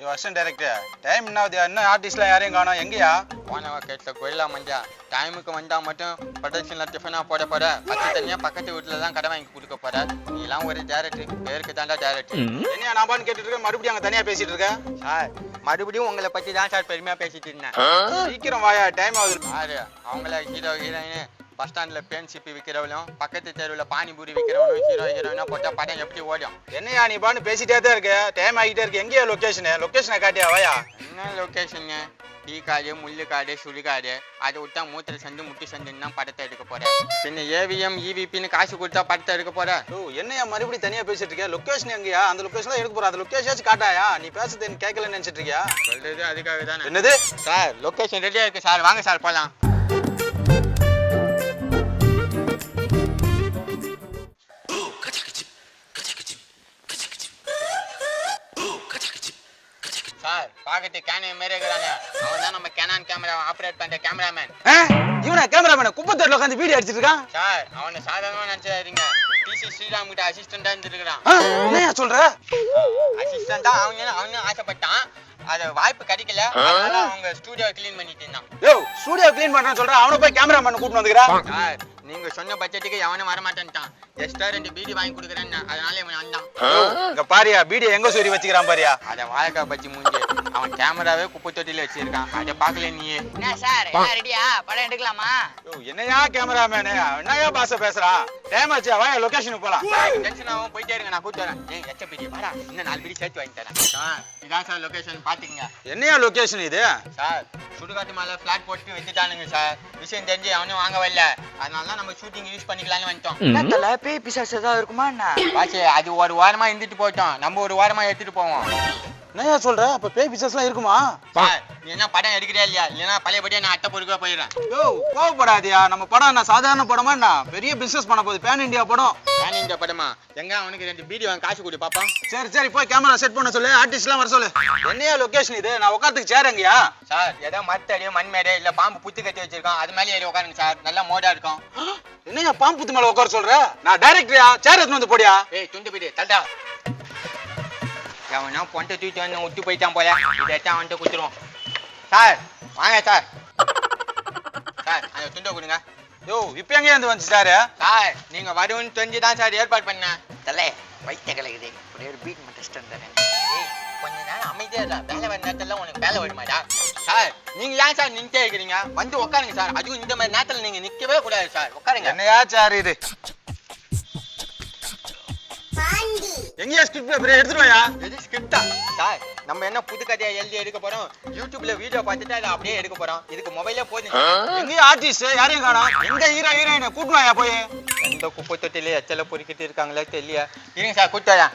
ஐயோ assistant director time என்ன ஆகுது? இன்னும் ஆர்டிஸ்ட்லாம் யாரையும் காணோம்? எங்கயா? போன கேட்டில் கோயிலா மஞ்சா. டைமுக்கு வந்தா மட்டும் ப்ரொடக்ஷனில் டிஃபனாக போட போற. பத்து தனியாக பக்கத்து வீட்டில் தான் கடை வாங்கி கொடுக்க போற. நீலாம் ஒரு டேரக்டர் பேருக்கு தாண்டா டேரக்டர் என்னையா நான் பான்னு கேட்டுட்டு இருக்கேன்? மறுபடியும் அங்க தனியா பேசிட்டு இருக்கேன்? சார் மறுபடியும் உங்களை பற்றி தான் சார் பெருமையாக பேசிட்டு இருந்தேன். சீக்கிரம் வாயா டைம் ஆகுது. யாரு அவங்கள ஹீரோ ஹீரோயின் பஸ் ஸ்டாண்டில் பேன் சிப்பி விற்கிறவளும் பக்கத்து தெருவில் பானிபூரி விற்கிறவனும் ஹீரோ ஹீரோயினா போட்டால் படம் எப்படி ஓடும்? என்னையா நீ பான்னு பேசிட்டே தான் இருக்க? டைம் ஆகிட்டே இருக்கு. எங்கேயா லொகேஷன் லொகேஷனை காட்டியா? வாயா? என்ன லொக்கேஷன்னு டீ காடு முள்ளு காடு சுடுகாடு அதை விட்டா மூத்திர சந்து முட்டி சந்துன்னு தான் படத்தை எடுக்க போறேன் பின்ன ஏவிஎம் இவிபின்னு காசு கொடுத்தா படத்தை எடுக்க போற. ஓ என்னையா மறுபடியும் தனியா பேசிட்டு இருக்க? லொகேஷன் எங்கயா? அந்த லொகேஷன் தான் எடுக்க போற. அந்த லொகேஷன் காட்டாயா? நீ பேசுறது கேட்கலன்னு நினைச்சிட்டு இருக்கியா? சொல்றது அதுக்காக தானே என்னது? சார் லொக்கேஷன் ரெடியா இருக்கு. சார் வாங்க சார் போலாம். சார் பாக்கெட்டு கேனே அவன் தான் நம்ம கேனான் கேமரா ஆப்ரேட் பண்ற கேமராமேன்? இவனா கேமராமேன் குப்பத்தோட்டில் உட்காந்து வீடியோ அடிச்சிட்டு இருக்கான்? சார் அவனை சாதாரணமா நினைச்சாதீங்க டிசி ஸ்ரீராம் கிட்ட அசிஸ்டண்டா சொல்ற? அசிஸ்டண்டா அவன் ஆசைப்பட்டான்? அது வாய்ப்பு கிடைக்கல. அதனால அவங்க ஸ்டூடியோ க்ளீன் பண்ணிட்டு இருந்தான். யோ ஸ்டூடியோ க்ளீன் பண்றேன்னு சொல்ற? அவனை போய் கேமராமேன் கூட்டிட்டு வந்துக்கிறா? சார் நீங்க சொன்ன பட்ஜெட்டுக்கு எவனும் வரமாட்டேன்ட்டான். எக்ஸ்ட்ரா ரெண்டு பீடி வாங்கி கொடுக்குறேன்னு அதனால இவன் வந்தான். இங்க பாரியா எங்க சொல்லி வச்சுக்கிறான் பாரியா? அத வாழைக்காய் பச்சி மூஞ்சி அவன் கேமராவே குப்பை தொட்டில வச்சிருக்கான். அதை பார்க்கல நீயே என்ன சார்? எல்லாம் ரெடியா படம் எடுக்கலாமா? யோ என்னையா கேமராமேனு? என்னையா பாச பேசுறான் டைம் ஆச்சு வா லொகேஷனுக்கு போலாம். டென்ஷன் ஆகும் போயிட்டே இருங்க நான் கூட்டு வரேன். ஏய் எச்ச பீடி வாடா. இன்னும் நாலு பீடி சேர்த்து வாங்கி தரேன் சார் இதான் சார் லொகேஷன் பாத்துக்கங்க என்னையா லொகேஷன் இது? சார் சுடுகாட்டு மேல ஃபிளாட் போட்டு வச்சுட்டானுங்க சார். விஷயம் தெரிஞ்சு அவனும் வாங்க வரல. அதனால தான் நம்ம ஷூட்டிங் யூஸ் பண்ணிக்கலாம்னு வந்துட்டோம். என்ன தல பேய் பிசாசு ஏதாவது இருக்குமா என்ன? பாச்சு அது ஒரு வாரமா இருந்துட்டு போயிட்டோம். நம்ம ஒரு வாரமா எடுத்துட்டு போவோம். என்னையா சொல்ற? அப்ப பேய் பிசஸ்லாம் இருக்குமா? நீ என்ன படம் எடுக்கிறே இல்லையா? இல்லைன்னா பழையபடியே நான் அட்டை பொறுக்கா போயிடுறேன். யோ கோவப்படாதியா. நம்ம படம் என்ன? சாதாரண படமா என்ன? பெரிய பிசினஸ் பண்ண போகுது. பேன் இந்தியா படம். நான் இந்த படமா? எங்க அவனுக்கு ரெண்டு பீடி வாங்க காசு கொடு பாப்பா. சரி சரி போய் கேமரா செட் பண்ண சொல்லு. ஆர்டிஸ்ட்லாம் வர சொல்லு. என்னையா லொகேஷன் இது? நான் உட்காந்துக்கு சேர் எங்கயா சார் ஏதோ மரத்தடியோ மண் மேடை இல்ல பாம்பு புத்து கட்டி வச்சிருக்கோம் அது மேலே ஏறி உட்காருங்க சார் நல்லா மோடா இருக்கும். என்னையா பாம்புத்து மேல உட்கார சொல்ற? நான் டைரக்டரியா சேர் எடுத்துட்டு வந்து போடியா? ஏய் துண்டு பீடி தட்டா அவனா பொண்டை தூக்கிட்டு வந்து விட்டு போயிட்டான் போல. இதை எடுத்து அவன்கிட்ட கொடுத்துருவோம். சார் வாங்க சார். சார் அந்த துண்டை கொடுங்க. யோ இப்ப எங்கேயா இருந்து வந்து சார்? சார் நீங்க வரும்னு தெரிஞ்சு தான் சார் ஏற்பாடு பண்ணேன். தல வைத்த கலகுது ஒரே ஒரு பீட் மட்டும் ஸ்டன் தரேன். ஏய், கொஞ்ச நேரம் அமைதியா இல்ல வேலை வர நேரத்துல உனக்கு வேலை வருமாடா சார் நீங்க ஏன் சார் நின்னுட்டே இருக்கிறீங்க? வந்து உட்காருங்க சார். அதுவும் இந்த மாதிரி நேரத்துல நீங்க நிக்கவே கூடாது சார். உட்காருங்க என்னையா சேர் இது? எங்கேயா ஸ்கிரிப்ட் பேப்பர் எடுத்துட்டு வாயா. இது ஸ்கிரிப்டா சார் நம்ம என்ன புது கதையா எழுதி எடுக்க போறோம்? யூடியூப்ல வீடியோ பார்த்துட்டு அதை அப்படியே எடுக்க போறோம். இதுக்கு மொபைலே போதும். எங்கேயா ஆர்டிஸ்ட் யாரையும் காணோம்? எங்க ஹீரோ ஹீரோயினை கூட்டு வாயா போய். எந்த குப்பை தொட்டில எச்சல பொறுக்கிட்டு இருக்காங்களே தெரியல. இருங்க சார் கூட்டு வரேன்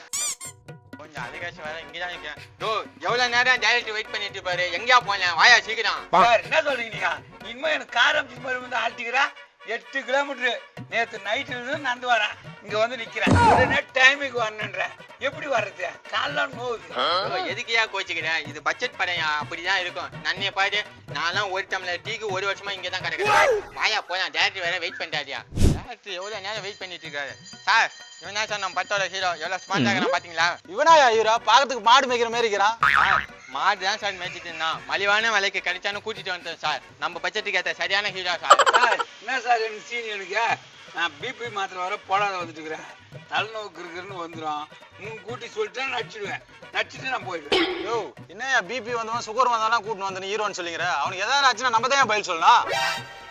கொஞ்சம் அதிகாசம் வேற இங்கதான் இருக்கேன். டோ எவ்வளவு நேரம் டைரக்டர் வெயிட் பண்ணிட்டு இருப்பாரு? எங்கேயா போனேன் வாயா சீக்கிரம். சார் என்ன சொல்றீங்க நீங்க? இனிமே எனக்கு காரம் வந்து ஆட்டிக்கிறா எட்டு கிலோமீட்டர் நேத்து நைட்ல இருந்து நடந்து வரேன் இங்க வந்து நிக்கிறேன் உடனே டைமுக்கு வரணுன்றேன் எப்படி வர்றது? கால்லாம் நோவுது ஓ, எதுக்குயா கோச்சுக்கிறேன் இது பட்ஜெட் படம் அப்படிதான் இருக்கும். நன்னே பாரு. நான்லாம் ஒரு டம்ளர் டீக்கு ஒரு வருஷமா இங்க தான் கிடக்குறேன். வாயா போலாம் டேரக்டர் வேற வெயிட் பண்ணிட்டாரியா டேரக்டர் எவ்வளவு நேரம் வெயிட் பண்ணிட்டு இருக்காரு சார் இவன் சார் நம்ம படத்தோட ஹீரோ எவ்வளவு ஸ்மார்ட் ஆகிறான் பாத்தீங்களா? இவனாயா ஹீரோ பாக்கிறதுக்கு மாடு மேய்க்கிற மாதிரி இருக்கிறான். மாடு தான் சார் மேய்ச்சிட்டு இருந்தான். மலிவான விலைக்கு கிடைச்சான்னு கூட்டிட்டு வந்தேன் சார் நம்ம பட்ஜெட்டுக்கு ஏற்ற சரியான ஹீரோ சார் என்ன சார் எனக்கு சீன் எனக்கு நான் பிபி மாத்திரை வர போடாத வந்துட்டு இருக்கிறேன். தலைநோக்கு இருக்குன்னு வந்துடும் கூட்டி சொல்லிட்டு நடிச்சிடுவேன். நடிச்சிட்டு நான் போயிடுவேன். யோ என்னையா பிபி வந்தவன் சுகர் வந்தாலும் கூட்டு வந்து ஹீரோன்னு சொல்லிக்கிற. அவனுக்கு ஏதாவது ஆச்சுன்னா நம்ம தான் பதில் சொல்லணும்?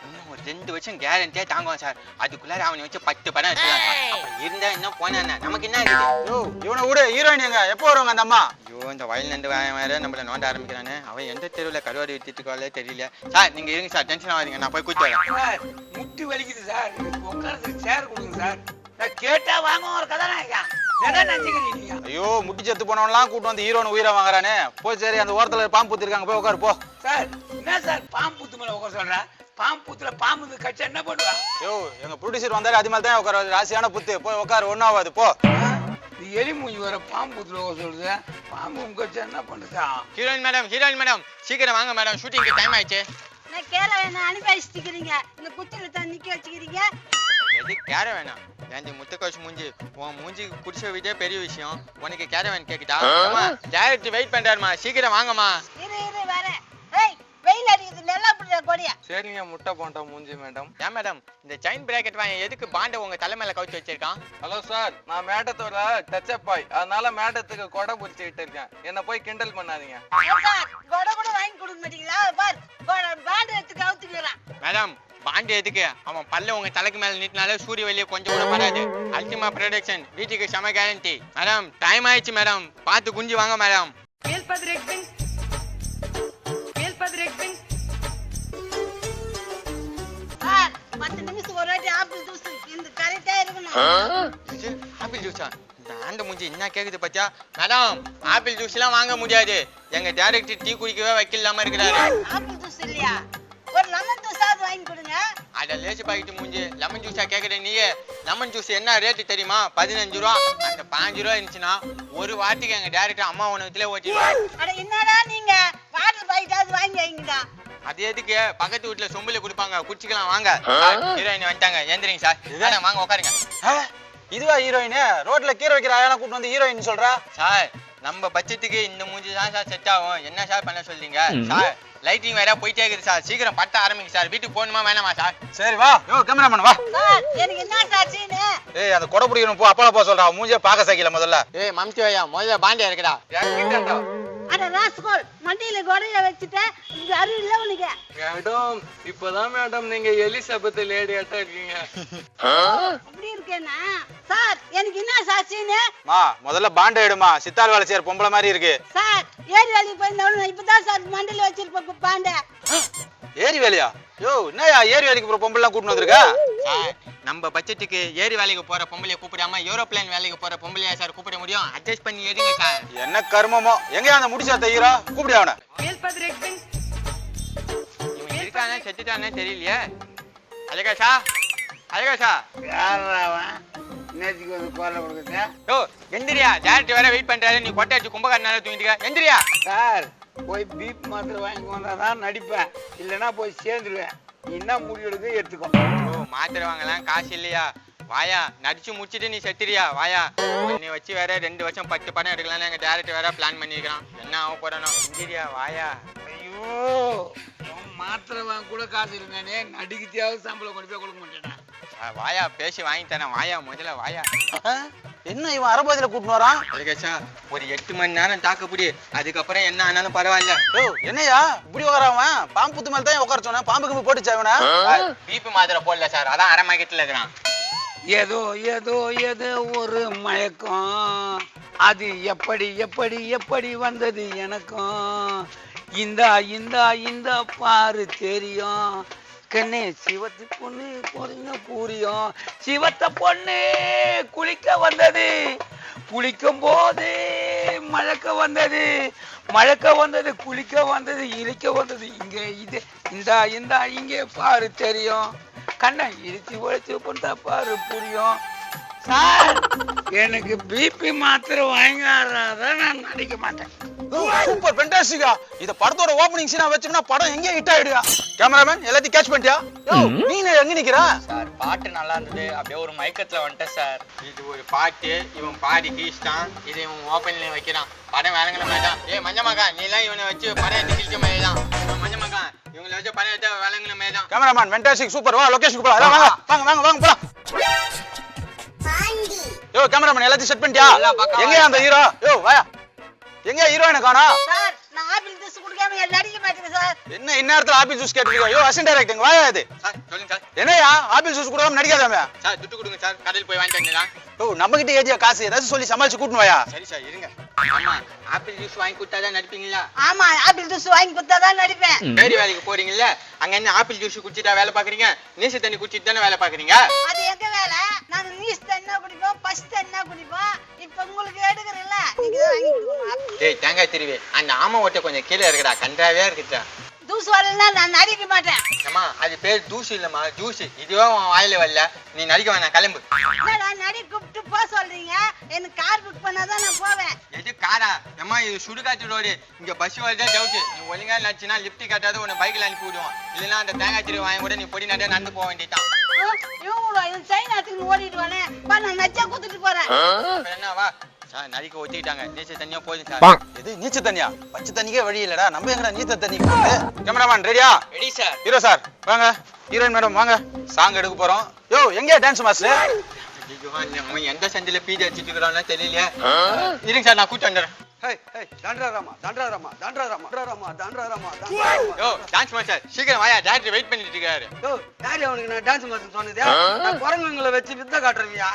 இன்னும் ஒரு ரெண்டு வருஷம் கேரண்டியா தாங்குவான் சார். அதுக்குள்ளார அவனை வச்சு பத்து படம் எடுத்துக்கலாம் சார். அப்ப இருந்தா இன்னும் போனா என்ன? நமக்கு என்ன இருக்குது யோ இவனை விடு ஹீரோயின் எங்க? எப்போ வருவாங்க அந்த அம்மா? ஐயோ இந்த வயல் நண்டு வேற நம்மள நோண்ட ஆரம்பிக்கிறானே. அவன் எந்த தெருவில் கருவாடு வித்துட்டு தெரியல. சார் நீங்க இருங்க சார் டென்ஷன் ஆகாதீங்க நான் போய் கூட்டு வரேன். முட்டி வலிக்குது சார். உட்காரத்துக்கு சேர் கொடுங்க சார். நான் கேட்டா வாங்க ஒரு கதை ஐயோ முட்டி செத்து போனவன்லாம் கூட்டு வந்து ஹீரோன்னு உயிரை வாங்குறானே. போய் சரி அந்த ஓரத்துல பாம்பு பூத்திருக்காங்க போய் உட்காரு போ. சார் என்ன சார் பாம்பு புத்து மேல உட்கார சொல்ற? பாம்பு புத்துல பாம்பு கடிச்சா என்ன பண்ணுவா? யோ எங்க ப்ரொடியூசர் வந்தாரு அது மாதிரி தான் உட்கார ராசியான புத்து போய் உட்காரு ஆகாது போ. இது எலி மூஞ்சி வர பாம்பு சொல்லுது. பாம்பு உங்க என்ன பண்ணுதா ஹீரோயின் மேடம் ஹீரோயின் மேடம். சீக்கிரம் வாங்க மேடம் ஷூட்டிங்க்கு டைம் ஆயிடுச்சு. நான் கேர வேணா அனுப்பி வச்சுக்கிறீங்க இந்த குச்சியில தான் நிக்க வச்சுக்கிறீங்க? எது கேர வேணாம் ஏண்டி முத்துக்காசு மூஞ்சி உன் மூஞ்சி குடிச்ச விதே பெரிய விஷயம். உனக்கு கேரவன் கேக்குதா? அம்மா டேரக்ட் வெயிட் பண்றாருமா சீக்கிரம் வாங்கம்மா. இரு இரு வரேன். ஏய் வெயில் அடிக்குது நல்லா கொடியா சரிங்க முட்டை போண்டா மூஞ்சி மேடம். ஏன் மேடம்? இந்த செயின் பிராக்கெட் வாங்க எதுக்கு பாண்டை உங்க தலை மேல கவுச்சு வச்சிருக்கான்? ஹலோ சார் நான் மேடத்தோட டச்சப் பாய் அதனால மேடத்துக்கு கொடை பிடிச்சிக்கிட்டு இருக்கேன். என்ன போய் கிண்டல் பண்ணாதீங்க. கொடை கூட வாங்கி கொடுக்க மாட்டீங்களா? பார் பாண்டு எடுத்து கவுத்துக்கிறான். மேடம் பாண்டு எதுக்கு? அவன் பல்ல உங்க தலைக்கு மேல நீட்டினாலே சூரிய வெளியே கொஞ்சம் கூட வராது அல்டிமா ப்ரொடக்ஷன் வீட்டுக்கு செம கேரண்டி மேடம் டைம் ஆயிடுச்சு மேடம். பார்த்து குஞ்சு வாங்க மேடம். பத்து நிமிஷம் ஒரு வாட்டி ஆப்பிள் ஜூஸ் இந்த கரெக்டா இருக்கணும். ஆப்பிள் ஜூஸா அந்த மூஞ்சி என்ன கேக்குது பாத்தியா மேடம் ஆப்பிள் ஜூஸ் எல்லாம் வாங்க முடியாது. எங்க டைரக்டர் டீ குடிக்கவே வைக்கலாம இருக்கிறாரு. ஆப்பிள் ஜூஸ் இல்லையா? ஒரு லெமன் ஜூஸாவது வாங்கி கொடுங்க. அட லேசு பாக்கெட் மூஞ்சி. லெமன் ஜூஸா கேக்குற நீயே. லெமன் ஜூஸ் என்ன ரேட்டு தெரியுமா? பதினஞ்சு ரூபா. அந்த பாஞ்சு ரூபா இருந்துச்சுன்னா ஒரு வாட்டிக்கு எங்க டைரக்டர் அம்மா உணவத்துல ஓட்டிடுவாரு அட என்னடா நீங்க? வாட்டர் பாக்கெட்டாவது வாங்கி வைங்கடா. அது எதுக்கு? பக்கத்து வீட்டுல சொம்புல கொடுப்பாங்க. குடிச்சுக்கலாம் வாங்க. ஹீரோயின் வந்துட்டாங்க. ஏந்திரிங்க சார். மேடம் வாங்க உட்காருங்க. இதுவா ஹீரோயின் ரோட்ல கீரை வைக்கிற ஆயெல்லாம் கூட்டு வந்து ஹீரோயின் சொல்றா? சார் நம்ம பட்ஜெட்டுக்கு இந்த மூஞ்சி தான் சார் செட் ஆகும். என்ன சார் பண்ண சொல்றீங்க? சார் லைட்டிங் வேற போயிட்டே இருக்குது சார். சீக்கிரம் பட்ட ஆரம்பிங்க சார். வீட்டுக்கு போகணுமா வேணாமா சார்? சரி வா. யோ கேமராமேன் வா. சார் எனக்கு என்ன சாட்சின்னு ஏய் அந்த கொடை பிடிக்கணும் போ. அப்பா போ சொல்றா. மூஞ்சிய பாக்க சைக்கிள முதல்ல. ஏய் மம்தி வையா முதல்ல பாண்டியா இருக்குடா. அட ராஸ்கோல் மண்டியில கொடையில வச்சுட்டேன் இது அறிவு இல்ல உனக்கு. மேடம் இப்பதான் மேடம் நீங்க எலிசபெத் லேடியாட்டா இருக்கீங்க. அப்படி இருக்கேனா சார் எனக்கு என்ன சாட்சின்னு மா முதல்ல பாண்டை எடுமா. சித்தாள் வேலை செய்யற பொம்பளை மாதிரி இருக்கு. சார் ஏரி வேலைக்கு போயிருந்தவனு இப்பதான் சார் மண்டியில வச்சிருப்ப பாண்ட ஏரி வேலையா? யோ என்னயா ஏரி வேலைக்கு போற பொம்பளை எல்லாம் கூட்டு வந்திருக்க? சார் நம்ம பட்ஜெட்டுக்கு ஏரி வேலைக்கு போற பொம்பளைய கூப்பிடாம ஏரோப்ளேன் வேலைக்கு போற பொம்பளையா சார் கூப்பிட முடியும்? அட்ஜஸ்ட் பண்ணி எடுங்க சார். என்ன கருமமோ? எங்கயா அந்த முடிச்சா தையரா கூப்பிடு அவனை. இவன் இருக்கானே செத்துட்டானே தெரியலையே. அழகாஷா அழகாஷா நேற்றுக்கு வந்து குரலை கொடுக்குறது யோ எந்திரியா. டேரக்டர் வேற வெயிட் பண்றாரு. நீ கொட்டை அடிச்சு கும்பகாரனால தூங்கிட்டு எந்திரியா. சார் போய் பீப் மாத்திரை வாங்கி வந்தாதான் நடிப்பேன். இல்லைன்னா போய் சேர்ந்துருவேன். நீ என்ன முடிவு எடுக்க எடுத்துக்கோ. ஓ மாத்திரை வாங்கலாம். காசு இல்லையா? வாயா நடிச்சு முடிச்சிட்டு நீ செத்துறியா? வாயா. நீ வச்சு வேற ரெண்டு வருஷம் பத்து படம் எடுக்கலாம்னு எங்க டேரக்டர் வேற பிளான் பண்ணிருக்கான் என்ன ஆக போறனோ? இந்திரியா வாயா. ஐயோ மாத்திரை வாங்க கூட காசு இல்லைனானே நடிக்கத்தையாவது சம்பளம் கொண்டு போய் கொடுக்க மாட்டேடா ஆ, வாயா பேசி வாங்கி தரேன் வாயா முதல்ல வாயா? என்ன இவன் அரபோதில கூட்டு வரான்? அழகேஷா ஒரு எட்டு மணி நேரம் தாக்குப்பிடி. அதுக்கப்புறம் என்ன ஆனாலும் பரவாயில்ல. யோ என்னையா? இப்படி உட்காராவன் பாம்பு புத்து மேல தான் உட்கார சொன்னேன். பாம்பு கம்பி போட்டுச்சா இவனை? பிபி மாத்திரை போடல சார். அதான் அரை மார்க்கெட்ல இருக்கிறான். ஏதோ ஏதோ ஏதோ ஒரு மயக்கம். அது எப்படி எப்படி எப்படி வந்தது எனக்கும்? இந்தா இந்தா இந்த பாரு தெரியும். கண்ணே சிவத்து பொண்ணு பொண்ணு பூரியம் சிவத்த பொண்ணு குளிக்க வந்தது. குளிக்கும் போது மழக்க வந்தது. மழக்க வந்தது குளிக்க வந்தது இழிக்க வந்தது. இங்க இது இந்தா இந்தா இங்கே பாரு தெரியும். கண்ணை இடிச்சு ஒழிச்சு பண்ணா பாரு புரியும். சார் எனக்கு பிபி மாத்திரை வாங்காதான் நான் நடிக்க மாட்டேன். சூப்பர் ஃபென்டாஸ்டிக்கா இத படத்தோட ஓபனிங் சீனா வச்சோம்னா படம் எங்க ஹிட் ஆயிடுயா? கேமராமேன் எல்லாத்தையும் கேட்ச் பண்ணிட்டியா? யோ நீ என்ன எங்க நிக்கிற? சார் பாட்டு நல்லா இருந்தது. அப்படியே ஒரு மயக்கத்துல வந்துட்டேன் சார். இது ஒரு பாட்டு. இவன் பாடி கீழ்ச்சிட்டான் இதை இவன் ஓப்பன்ல வைக்கிறான். படம் வேலைங்கிற மாதிரி தான். ஏய் மஞ்சமாக்கா நீ எல்லாம் இவனை வச்சு படம் எடுத்து கிழிச்ச மாதிரி தான். இவன் மஞ்சமாக்கா இவங்களை வச்சு படம் எடுத்த வேலைங்கிற மாதிரி தான். கேமராமேன் ஃபென்டாஸ்டிக் சூப்பர் வா லொகேஷன் போலாம். வாங்க வாங்க வாங்க வாங்க போலாம். யோ கேமராமேன் எல்லாத்தையும் செட் பண்ணிட்டியா? எங்க அந்த ஹீரோ யோ வாயா. எங்க ஹீரோயினை காணா நான் ஆப்பிள் ஜூஸ் குடிக்காம நடிக்க மாட்டேங்க சார். என்ன இந்நேரத்துல ஆப்பிள் ஜூஸ் கேட்டிருக்கா யோ அசிஸ்டன்ட் டைரக்டர் வாயா இது. சார் சொல்லுங்க சார். என்னய்யா ஆப்பிள் ஜூஸ் கொடுக்காம நடிக்காதாமே சார் துட்டு கொடுங்க சார். கடையில் போய் வாங்கிட்டு ஓ நம்ம கிட்ட ஏதியா காசு? ஏதாச்சும் சொல்லி சமாளிச்சு கூட்டினு வாயா. சரி சார் இருங்க. ஆமா ஆப்பிள் ஜூஸ் வாங்கி கொடுத்தாதான் நடிப்பீங்களா? ஆமா ஆப்பிள் ஜூஸ் வாங்கி கொடுத்தாதான் நடிப்பேன். பேரி வேலைக்கு போறீங்கல்ல? அங்க என்ன ஆப்பிள் ஜூஸ் குடிச்சிட்டா வேலை பாக்குறீங்க நீச தண்ணி குடிச்சிட்டு தானே வேலை பாக்குறீங்க அது எங்க வேலை? நாங்க நீஸ் தண்ணா குடிப்போம் பஸ் தண்ணா குடிப்போம். இப்ப உங்களுக்கு எடுக்கிறீங்களா நீங்க தான் வாங்கி கொடுக்கணும். தேங்காய் திருவி. அந்த ஆமை ஓட்டை கொஞ்சம் கீழே இருக்குடா கன்றாவே இருக்குடா ஜூஸ் வரலன்னா நான் நடிக்க மாட்டேன். அம்மா அது பேர் ஜூஸ் இல்லம்மா ஜூஸ். இதுவே உன் வாயில வரல. நீ நடிக்க வேணாம் கிளம்பு. என்னடா நடி கூப்பிட்டு போக சொல்றீங்க? எனக்கு கார் புக் பண்ணாதான் நான் போவேன். எது காரா? அம்மா இது சுடுகாட்டு ரோடு இங்க பஸ் வரதே டவுட் நீ ஒழுங்கா நடிச்சுனா லிப்ட் கட்டாத உன்னை பைக்ல அனுப்பி விடுவோம் இல்லைன்னா அந்த தேங்காய் திருவி வாங்கி கூட நீ பொடி நட நடந்து போக வேண்டியதான் இவங்களோட இது சைனாத்துக்கு ஓடிட்டு வரேன் பா நான் நச்சா குத்துட்டு போறேன். அப்புறம் என்ன வா சார் நரிக்க ஒத்திக்கிட்டாங்க. நீச்சல் தண்ணியா போதும் சார். இது நீச்ச தண்ணியா? பச்சை தண்ணிக்கே வழி இல்லடா. நம்ம எங்கடா நீச்ச தண்ணி கேமராமேன் ரெடியா ரெடி சார் ஹீரோ சார் வாங்க. ஹீரோயின் மேடம் வாங்க. சாங் எடுக்க போறோம். யோ எங்க டான்ஸ் மாஸ்டர் எந்த சந்தில பீஜ அடிச்சிட்டு இருக்கிறான்னு தெரியலையே. இருங்க சார் நான் கூட்டு வந்துடுறேன். சீக்கிரம் வாயா டேரக்டர் வெயிட் பண்ணிட்டு இருக்காரு. யோ யார் அவனுக்கு நான் டான்ஸ் மாஸ்டர் சொன்னது நான் குரங்குங்களை வச்சு வித்த காட்டுறவியா?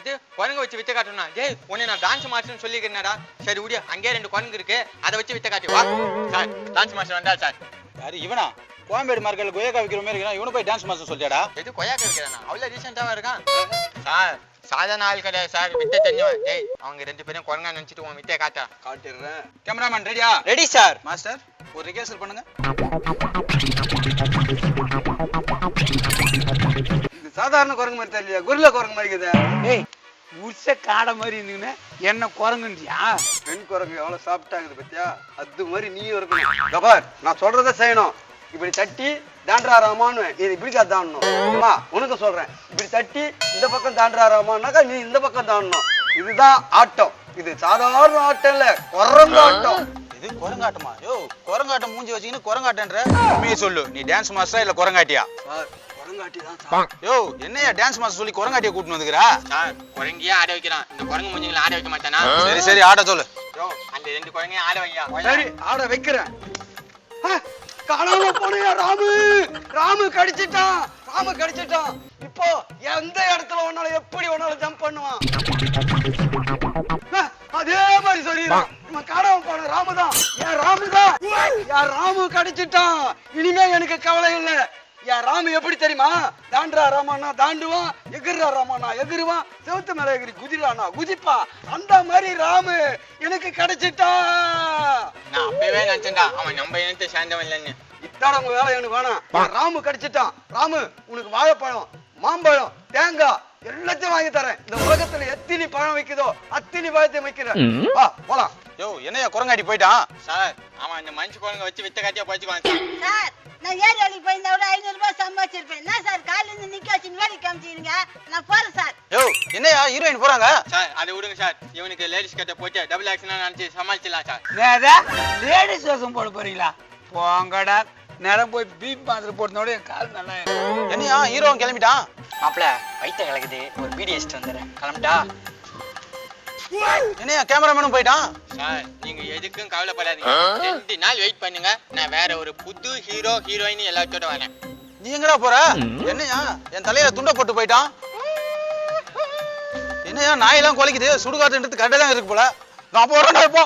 எது? குரங்கு வச்சு வித்த காட்டணும்னா? டேய் உன்னை நான் டான்ஸ் மாஸ்டர்னு சொல்லிக்கிறேனடா. சரி விடு அங்கேயே ரெண்டு குரங்கு இருக்கு அதை வச்சு வித்த காட்டி. வா. சார் டான்ஸ் மாஸ்டர் வந்தா சார். யாரு? இவனா? கோயம்பேடு மார்க்கெட்ல கொய்யாக்கா விக்கிற மாதிரி இருக்கான் இவனு போய் டான்ஸ் மாஸ்டர் சொல்லியாடா எது கொய்யாக்க இருக்கிறானா அவ்வளோ ரீசெண்டாவா இருக்கான். சார் சாதாரண ஆள் கிடையாது சார் வித்த தெரிஞ்சவன் டேய் அவங்க ரெண்டு பேரும் குரங்கா நினைச்சிட்டு உன் வித்தைய காட்டா. காட்டிடுறேன். கேமராமேன் ரெடியா ரெடி சார் மாஸ்டர் ஒரு ரிகர்சல் பண்ணுங்க. இது சாதாரண குரங்கு மாதிரி தெரியலையா. குருல குரங்கு மாதிரி இருக்குது. ஏய் உருச காடை மாதிரி இருந்தீங்கன்னா என்ன குரங்குன்றியா? பெண் குரங்கு எவ்வளவு சாப்பிட்டாங்க பத்தியா? அது மாதிரி நீ இருக்கணும். கபார் நான் சொல்றத செய்யணும். இப்படி தட்டி தாண்டா ராமான்னு நீ இப்படி தாண்டணும். உனக்கு சொல்றேன். இப்படி தட்டி இந்த பக்கம் தாண்டா ராமான்னாக்கா நீ இந்த பக்கம் தாண்டணும். இதுதான் ஆட்டம். இது சாதாரண ஆட்டம் இல்ல குரங்கு ஆட்டம். இது குரங்காட்டமா? யோ குரங்காட்டம் மூஞ்சி வச்சுக்கின்னு குரங்காட்டன்ற. உண்மையை சொல்லு நீ டான்ஸ் மாஸ்டரா இல்ல குரங்காட்டியா? யோ என்னையா டான்ஸ் மாஸ்டர் சொல்லி குரங்காட்டிய கூட்டிட்டு வந்துக்கிறா? சார் குரங்கியே ஆட வைக்கிறான். இந்த குரங்கு முஞ்சுங்களை ஆட வைக்க மாட்டானா? சரி சரி ஆட சொல்லு. அந்த ரெண்டு குரங்கையும் ஆட வையா சரி ஆட வைக்கிறேன். ஆ, காணாம போனையா ராமு. ராமு கடிச்சிட்டான். ராமு கடிச்சிட்டான். இப்போ எந்த இடத்துல ஒன்னால எப்படி ஒன்னால ஜம்ப் பண்ணுவான்? அதே மாதிரி சொல்லிடுறான். இவன் காணாம போன ராமு தான். என் ராமு தான். என் ராமு கடிச்சிட்டான். இனிமே எனக்கு கவலை இல்ல. என் ராமு எப்படி தெரியுமா? தாண்டா ராமானா தாண்டுவான் எகிர்றா ராமானா எகிருவான் செவுத்து மேல எகிரி குதிரானா குதிப்பான் அந்த மாதிரி ராமு எனக்கு கிடைச்சிட்டான் நான் அப்பவே நினைச்சேன்டா அவன் நம்ம இனத்தை சேர்ந்தவன் இல்லைன்னு. இத்தான உங்க வேலை எனக்கு வேணாம். ராமு கடிச்சிட்டான். ராமு உனக்கு வாழைப்பழம் மாம்பழம் தேங்காய் எல்லாத்தையும் வாங்கி தரேன்? இந்த உலகத்துல எத்தனை பழம் வைக்குதோ அத்தனை பழத்தையும் வைக்கிறேன். வா போலாம். யோ என்னையா குரங்காட்டி போயிட்டான்? சார் அவன் அந்த மனுஷ குரங்க வச்சு வித்த காட்டியா போச்சுக்குவான் சார். சார் நான் ஏறி வேலைக்கு போயிருந்தா விட ஐநூறு ரூபாய் சம்பாதிச்சிருப்பேன். என்ன சார் காலையில இருந்து நிக்க வச்சு வேலைக்கு காமிச்சிருங்க நான் போறேன் சார். யோ என்னையா ஹீரோயின் போறாங்க? சார் அதை விடுங்க சார். இவனுக்கு லேடிஸ் கட்ட போட்டு டபுள் ஆக்ஷனா நினைச்சு சமாளிச்சிடலாம் சார். லேடிஸ் வேஷம் போட போறீங்களா? போங்கடா. நேரம் போய் பீப் மாத்திரை போட்டனோட என் கால் நல்லா என்னையா ஹீரோ கிளம்பிட்டான்? மாப்பிள வயிற்ற கலக்குது ஒரு பீடி அடிச்சுட்டு வந்துடுறேன். கிளம்பிட்டா என்னையா கேமராமேனும் போயிட்டான்? சார் நீங்க எதுக்கும் கவலைப்படாதீங்க. ரெண்டு நாள் வெயிட் பண்ணுங்க. நான் வேற ஒரு புது ஹீரோ ஹீரோயின் எல்லாத்தோட வரேன். நீ எங்கடா போற? என்னையா என் தலையில துண்டை போட்டு போயிட்டான். என்னையா நாயெல்லாம் குலைக்குது சுடுகாட்டு கரெக்டாக தான் இருக்கு போல. நான் போறேன்டா இப்போ